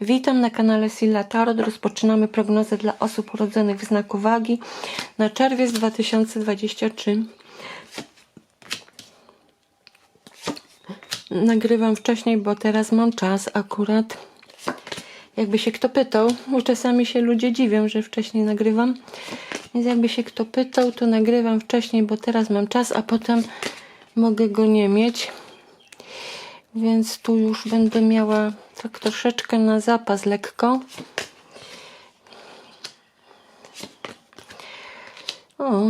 Witam na kanale Silla Tarot. Rozpoczynamy prognozę dla osób urodzonych w znaku wagi na czerwiec 2023. Nagrywam wcześniej, bo teraz mam czas akurat. Jakby się kto pytał, bo czasami się ludzie dziwią, że wcześniej nagrywam. Więc jakby się kto pytał, to nagrywam wcześniej, bo teraz mam czas, a potem mogę go nie mieć. Więc tu już będę miała tak troszeczkę na zapas lekko. O,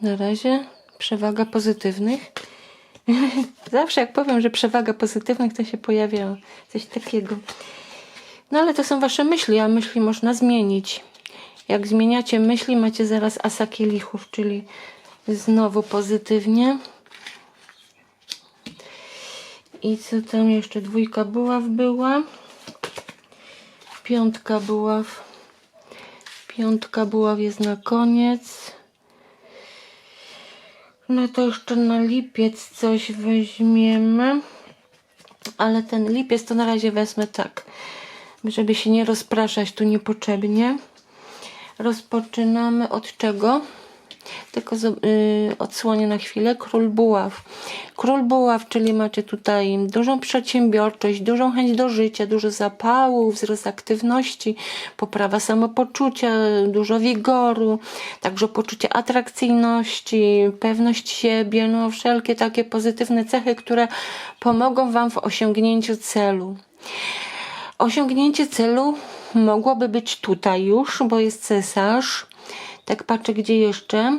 na razie przewaga pozytywnych. Zawsze jak powiem, że przewaga pozytywnych, to się pojawia coś takiego. No ale to są wasze myśli, a myśli można zmienić. Jak zmieniacie myśli, macie zaraz asa kielichów, czyli znowu pozytywnie. I co tam jeszcze? Dwójka buław była. Piątka buław. Piątka buław jest na koniec. No to jeszcze na lipiec coś weźmiemy. Ale ten lipiec to na razie wezmę tak, żeby się nie rozpraszać tu niepotrzebnie. Rozpoczynamy od czego? Tylko y, odsłonię na chwilę. Król Buław. Król Buław, czyli macie tutaj dużą przedsiębiorczość, dużą chęć do życia, dużo zapału, wzrost aktywności, poprawa samopoczucia, dużo wigoru, także poczucie atrakcyjności, pewność siebie, no wszelkie takie pozytywne cechy, które pomogą Wam w osiągnięciu celu. Osiągnięcie celu mogłoby być tutaj już, bo jest cesarz. Tak patrzę, gdzie jeszcze.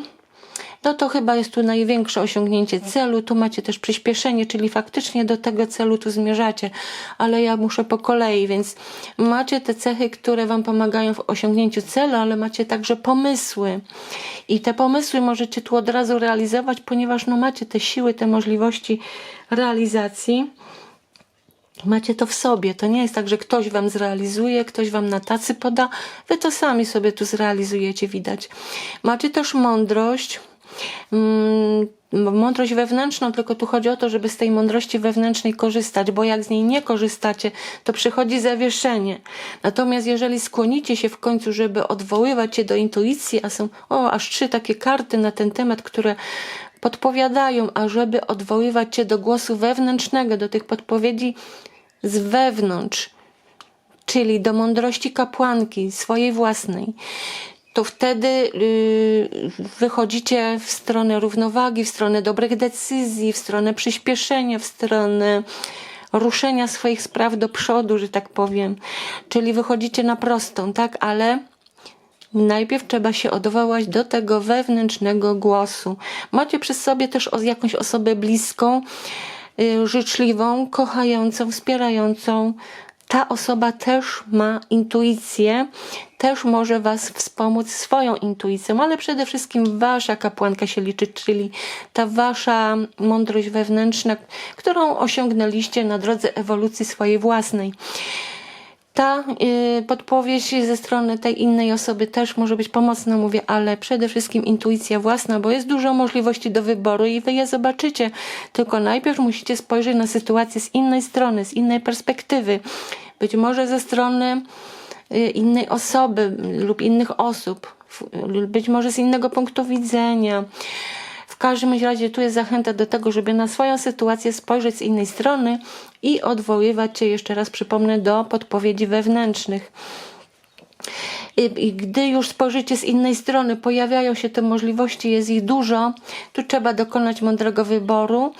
No to chyba jest tu największe osiągnięcie celu. Tu macie też przyspieszenie, czyli faktycznie do tego celu tu zmierzacie. Ale ja muszę po kolei, więc macie te cechy, które Wam pomagają w osiągnięciu celu, ale macie także pomysły. I te pomysły możecie tu od razu realizować, ponieważ no macie te siły, te możliwości realizacji. Macie to w sobie. To nie jest tak, że ktoś wam zrealizuje, ktoś wam na tacy poda. Wy to sami sobie tu zrealizujecie, widać. Macie też mądrość. Mm, mądrość wewnętrzną, tylko tu chodzi o to, żeby z tej mądrości wewnętrznej korzystać, bo jak z niej nie korzystacie, to przychodzi zawieszenie. Natomiast jeżeli skłonicie się w końcu, żeby odwoływać się do intuicji, a są o, aż trzy takie karty na ten temat, które podpowiadają, ażeby odwoływać się do głosu wewnętrznego, do tych podpowiedzi z wewnątrz, czyli do mądrości kapłanki, swojej własnej, to wtedy yy, wychodzicie w stronę równowagi, w stronę dobrych decyzji, w stronę przyspieszenia, w stronę ruszenia swoich spraw do przodu, że tak powiem. Czyli wychodzicie na prostą, tak? Ale Najpierw trzeba się odwołać do tego wewnętrznego głosu. Macie przy sobie też jakąś osobę bliską, y, życzliwą, kochającą, wspierającą. Ta osoba też ma intuicję, też może Was wspomóc swoją intuicją, ale przede wszystkim Wasza kapłanka się liczy, czyli ta Wasza mądrość wewnętrzna, którą osiągnęliście na drodze ewolucji swojej własnej. Ta y, podpowiedź ze strony tej innej osoby też może być pomocna, mówię, ale przede wszystkim intuicja własna, bo jest dużo możliwości do wyboru i wy je zobaczycie. Tylko najpierw musicie spojrzeć na sytuację z innej strony, z innej perspektywy. Być może ze strony y, innej osoby lub innych osób, być może z innego punktu widzenia. Każdym razie tu jest zachęta do tego, żeby na swoją sytuację spojrzeć z innej strony i odwoływać się, jeszcze raz przypomnę, do podpowiedzi wewnętrznych. I gdy już spojrzycie z innej strony, pojawiają się te możliwości, jest ich dużo, tu trzeba dokonać mądrego wyboru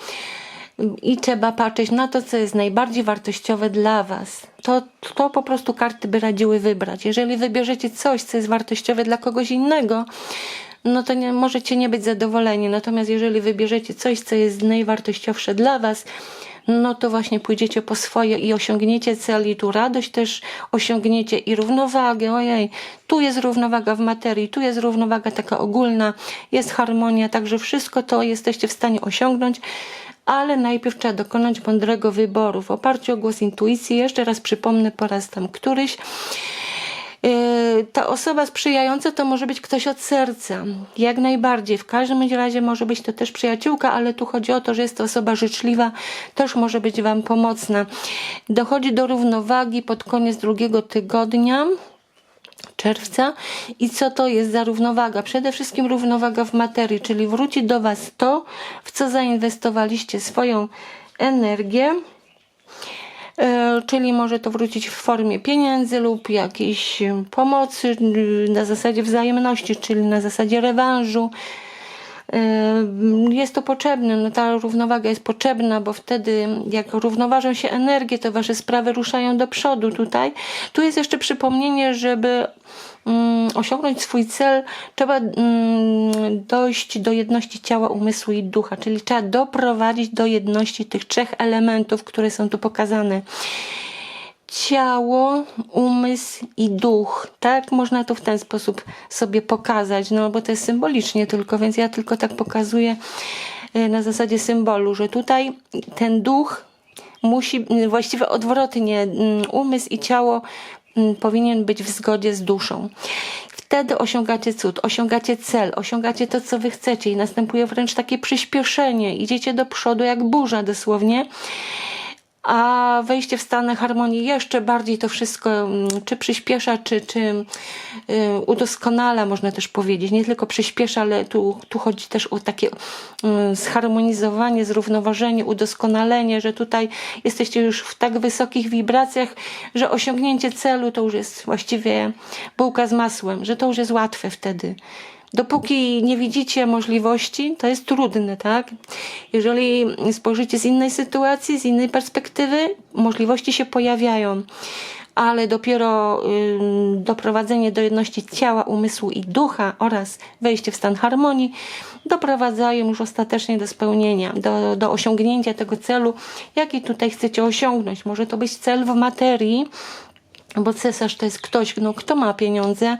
i trzeba patrzeć na to, co jest najbardziej wartościowe dla Was. To, to po prostu karty by radziły wybrać. Jeżeli wybierzecie coś, co jest wartościowe dla kogoś innego, no to nie, możecie nie być zadowoleni. Natomiast jeżeli wybierzecie coś, co jest najwartościowsze dla Was, no to właśnie pójdziecie po swoje i osiągniecie cel i tu radość też osiągniecie i równowagę. Ojej, tu jest równowaga w materii, tu jest równowaga taka ogólna, jest harmonia, także wszystko to jesteście w stanie osiągnąć, ale najpierw trzeba dokonać mądrego wyboru w oparciu o głos intuicji. Jeszcze raz przypomnę po raz tam któryś. Yy, ta osoba sprzyjająca to może być ktoś od serca, jak najbardziej. W każdym razie może być to też przyjaciółka, ale tu chodzi o to, że jest to osoba życzliwa, też może być Wam pomocna. Dochodzi do równowagi pod koniec drugiego tygodnia czerwca. I co to jest za równowaga? Przede wszystkim równowaga w materii, czyli wróci do Was to, w co zainwestowaliście swoją energię. E, Czyli może to wrócić w formie pieniędzy lub jakiejś pomocy y, na zasadzie wzajemności, czyli na zasadzie rewanżu. E, Jest to potrzebne, no ta równowaga jest potrzebna, bo wtedy jak równoważą się energie, to wasze sprawy ruszają do przodu tutaj. Tu jest jeszcze przypomnienie, żeby mm, osiągnąć swój cel, trzeba mm, dojść do jedności ciała, umysłu i ducha, czyli trzeba doprowadzić do jedności tych trzech elementów, które są tu pokazane ciało, umysł i duch. Tak można to w ten sposób sobie pokazać, no bo to jest symbolicznie tylko, więc ja tylko tak pokazuję e, na zasadzie symbolu, że tutaj ten duch musi, właściwie odwrotnie, umysł i ciało powinien być w zgodzie z duszą. Wtedy osiągacie cud, osiągacie cel, osiągacie to, co wy chcecie i następuje wręcz takie przyspieszenie. Idziecie do przodu jak burza dosłownie a wejście w stany harmonii jeszcze bardziej to wszystko mm, czy przyspiesza, czy, czy y, udoskonala, można też powiedzieć. Nie tylko przyspiesza, ale tu, tu chodzi też o takie y, zharmonizowanie, zrównoważenie, udoskonalenie, że tutaj jesteście już w tak wysokich wibracjach, że osiągnięcie celu to już jest właściwie bułka z masłem, że to już jest łatwe wtedy. Dopóki nie widzicie możliwości, to jest trudne, tak? Jeżeli spojrzycie z innej sytuacji, z innej perspektywy, możliwości się pojawiają, ale dopiero y, doprowadzenie do jedności ciała, umysłu i ducha oraz wejście w stan harmonii doprowadzają już ostatecznie do spełnienia, do, do osiągnięcia tego celu, jaki tutaj chcecie osiągnąć. Może to być cel w materii, bo cesarz to jest ktoś, no, kto ma pieniądze.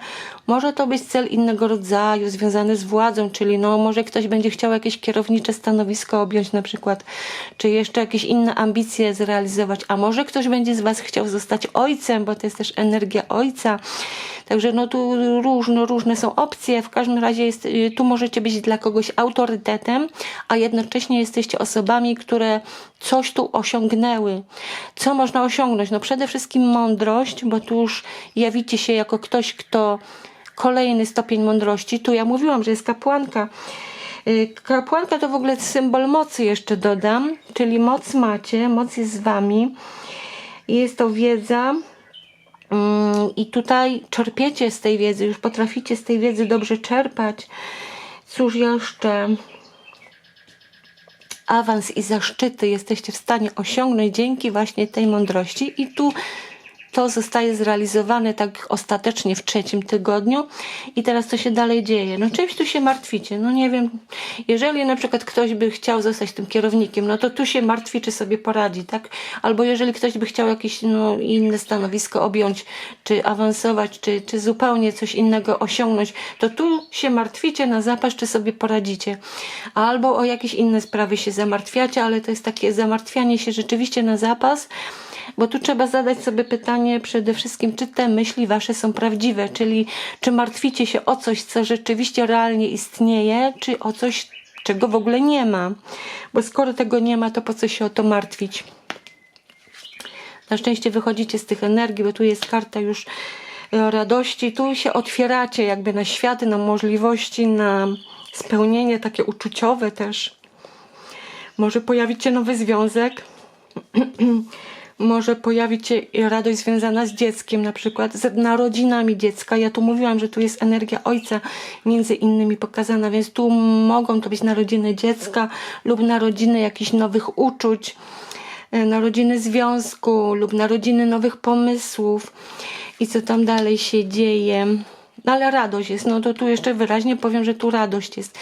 Może to być cel innego rodzaju, związany z władzą, czyli no, może ktoś będzie chciał jakieś kierownicze stanowisko objąć na przykład, czy jeszcze jakieś inne ambicje zrealizować, a może ktoś będzie z Was chciał zostać ojcem, bo to jest też energia ojca. Także no tu różne, różne są opcje. W każdym razie jest, y, tu możecie być dla kogoś autorytetem, a jednocześnie jesteście osobami, które coś tu osiągnęły. Co można osiągnąć? No przede wszystkim mądrość, bo tu już jawicie się jako ktoś, kto kolejny stopień mądrości. Tu ja mówiłam, że jest kapłanka. Y, Kapłanka to w ogóle symbol mocy jeszcze dodam, czyli moc macie, moc jest z wami. Jest to wiedza, Mm, I tutaj czerpiecie z tej wiedzy, już potraficie z tej wiedzy dobrze czerpać. Cóż jeszcze? Awans i zaszczyty jesteście w stanie osiągnąć dzięki właśnie tej mądrości. I tu to zostaje zrealizowane tak ostatecznie w trzecim tygodniu i teraz co się dalej dzieje? No czymś tu się martwicie? No nie wiem, jeżeli na przykład ktoś by chciał zostać tym kierownikiem, no to tu się martwi, czy sobie poradzi, tak? Albo jeżeli ktoś by chciał jakieś no, inne stanowisko objąć, czy awansować, czy, czy zupełnie coś innego osiągnąć, to tu się martwicie na zapas, czy sobie poradzicie. Albo o jakieś inne sprawy się zamartwiacie, ale to jest takie zamartwianie się rzeczywiście na zapas, bo tu trzeba zadać sobie pytanie przede wszystkim, czy te myśli wasze są prawdziwe, czyli czy martwicie się o coś, co rzeczywiście realnie istnieje, czy o coś, czego w ogóle nie ma. Bo skoro tego nie ma, to po co się o to martwić? Na szczęście wychodzicie z tych energii, bo tu jest karta już e, radości. Tu się otwieracie jakby na światy, na możliwości, na spełnienie takie uczuciowe też. Może pojawić się nowy związek. może pojawić się radość związana z dzieckiem, na przykład z narodzinami dziecka. Ja tu mówiłam, że tu jest energia ojca między innymi pokazana, więc tu mogą to być narodziny dziecka lub narodziny jakichś nowych uczuć, e, narodziny związku lub narodziny nowych pomysłów i co tam dalej się dzieje. No ale radość jest, no to tu jeszcze wyraźnie powiem, że tu radość jest.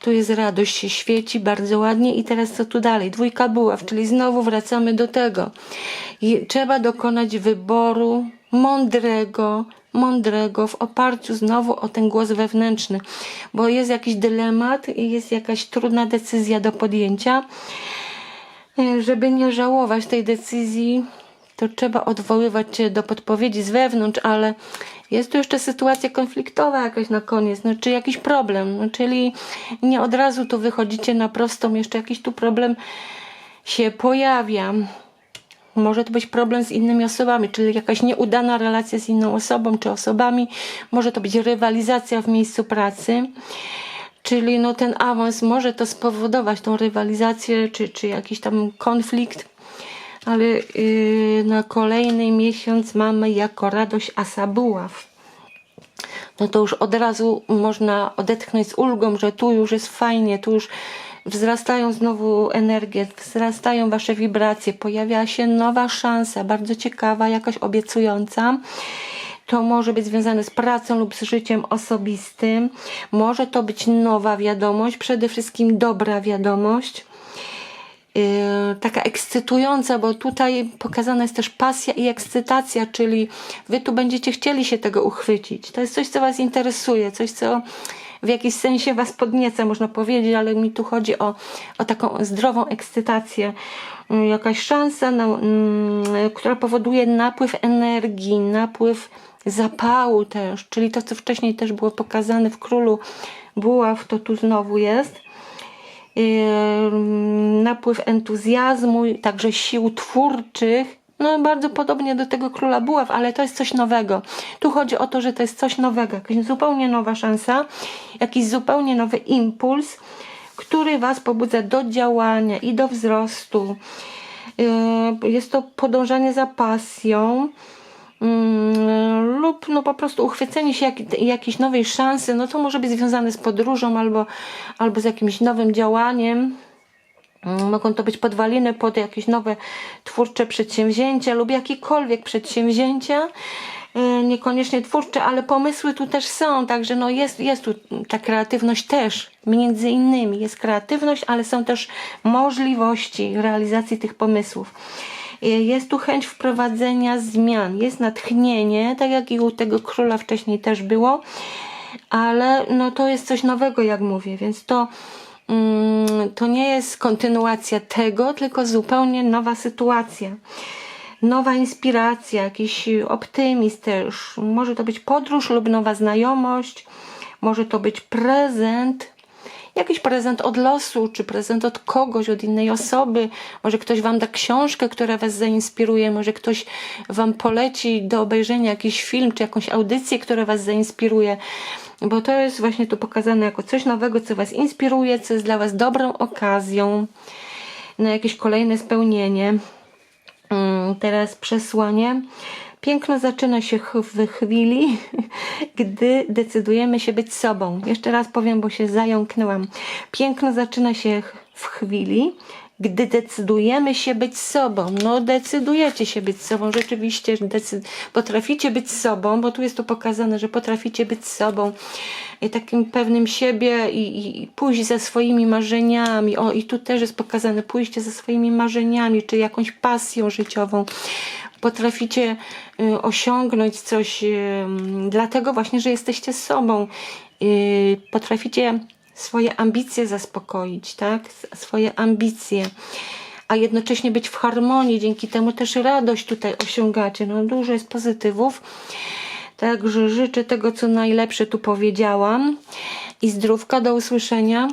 Tu jest radość, się świeci bardzo ładnie i teraz co tu dalej? Dwójka buław, czyli znowu wracamy do tego. Trzeba dokonać wyboru mądrego, mądrego w oparciu znowu o ten głos wewnętrzny, bo jest jakiś dylemat i jest jakaś trudna decyzja do podjęcia, e, żeby nie żałować tej decyzji, to trzeba odwoływać się do podpowiedzi z wewnątrz, ale jest tu jeszcze sytuacja konfliktowa jakaś na koniec, no, czy jakiś problem, no, czyli nie od razu tu wychodzicie na prostą, jeszcze jakiś tu problem się pojawia. Może to być problem z innymi osobami, czyli jakaś nieudana relacja z inną osobą czy osobami. Może to być rywalizacja w miejscu pracy. Czyli no ten awans może to spowodować, tą rywalizację czy, czy jakiś tam konflikt. Ale yy, na kolejny miesiąc mamy jako radość Asabuław no to już od razu można odetchnąć z ulgą, że tu już jest fajnie, tu już wzrastają znowu energie, wzrastają wasze wibracje, pojawia się nowa szansa, bardzo ciekawa, jakaś obiecująca. To może być związane z pracą lub z życiem osobistym. Może to być nowa wiadomość, przede wszystkim dobra wiadomość. Yy, taka ekscytująca, bo tutaj pokazana jest też pasja i ekscytacja, czyli wy tu będziecie chcieli się tego uchwycić. To jest coś, co was interesuje, coś, co w jakiś sensie was podnieca, można powiedzieć, ale mi tu chodzi o, o taką zdrową ekscytację. Yy, Jakaś szansa, na, yy, która powoduje napływ energii, napływ zapału też, czyli to, co wcześniej też było pokazane w Królu Buław, to tu znowu jest napływ entuzjazmu, także sił twórczych. No bardzo podobnie do tego Króla Buław, ale to jest coś nowego. Tu chodzi o to, że to jest coś nowego, jakaś zupełnie nowa szansa, jakiś zupełnie nowy impuls, który Was pobudza do działania i do wzrostu. Yy, Jest to podążanie za pasją, Mm, no po prostu uchwycenie się jak, jakiejś nowej szansy, no to może być związane z podróżą albo, albo z jakimś nowym działaniem. Mogą to być podwaliny pod jakieś nowe twórcze przedsięwzięcia lub jakiekolwiek przedsięwzięcia. Yy, Niekoniecznie twórcze, ale pomysły tu też są, także no jest, jest tu ta kreatywność też, między innymi jest kreatywność, ale są też możliwości realizacji tych pomysłów. Jest tu chęć wprowadzenia zmian, jest natchnienie, tak jak i u tego króla wcześniej też było, ale no to jest coś nowego, jak mówię, więc to, mm, to nie jest kontynuacja tego, tylko zupełnie nowa sytuacja. Nowa inspiracja, jakiś optymizm też. Może to być podróż lub nowa znajomość, może to być prezent, jakiś prezent od losu, czy prezent od kogoś, od innej osoby. Może ktoś Wam da książkę, która Was zainspiruje, może ktoś Wam poleci do obejrzenia jakiś film, czy jakąś audycję, która Was zainspiruje. Bo to jest właśnie tu pokazane jako coś nowego, co Was inspiruje, co jest dla Was dobrą okazją na jakieś kolejne spełnienie. Mm, Teraz przesłanie. Piękno zaczyna się w chwili, gdy decydujemy się być sobą. Jeszcze raz powiem, bo się zająknęłam. Piękno zaczyna się w chwili, gdy decydujemy się być sobą. No, decydujecie się być sobą, rzeczywiście potraficie być sobą, bo tu jest to pokazane, że potraficie być sobą i takim pewnym siebie i, i pójść za swoimi marzeniami. O, i tu też jest pokazane pójście za swoimi marzeniami, czy jakąś pasją życiową potraficie y, osiągnąć coś, y, dlatego właśnie, że jesteście sobą. Y, Potraficie swoje ambicje zaspokoić, tak? Swoje ambicje, a jednocześnie być w harmonii. Dzięki temu też radość tutaj osiągacie. No, dużo jest pozytywów. Także życzę tego, co najlepsze tu powiedziałam. I zdrówka, do usłyszenia.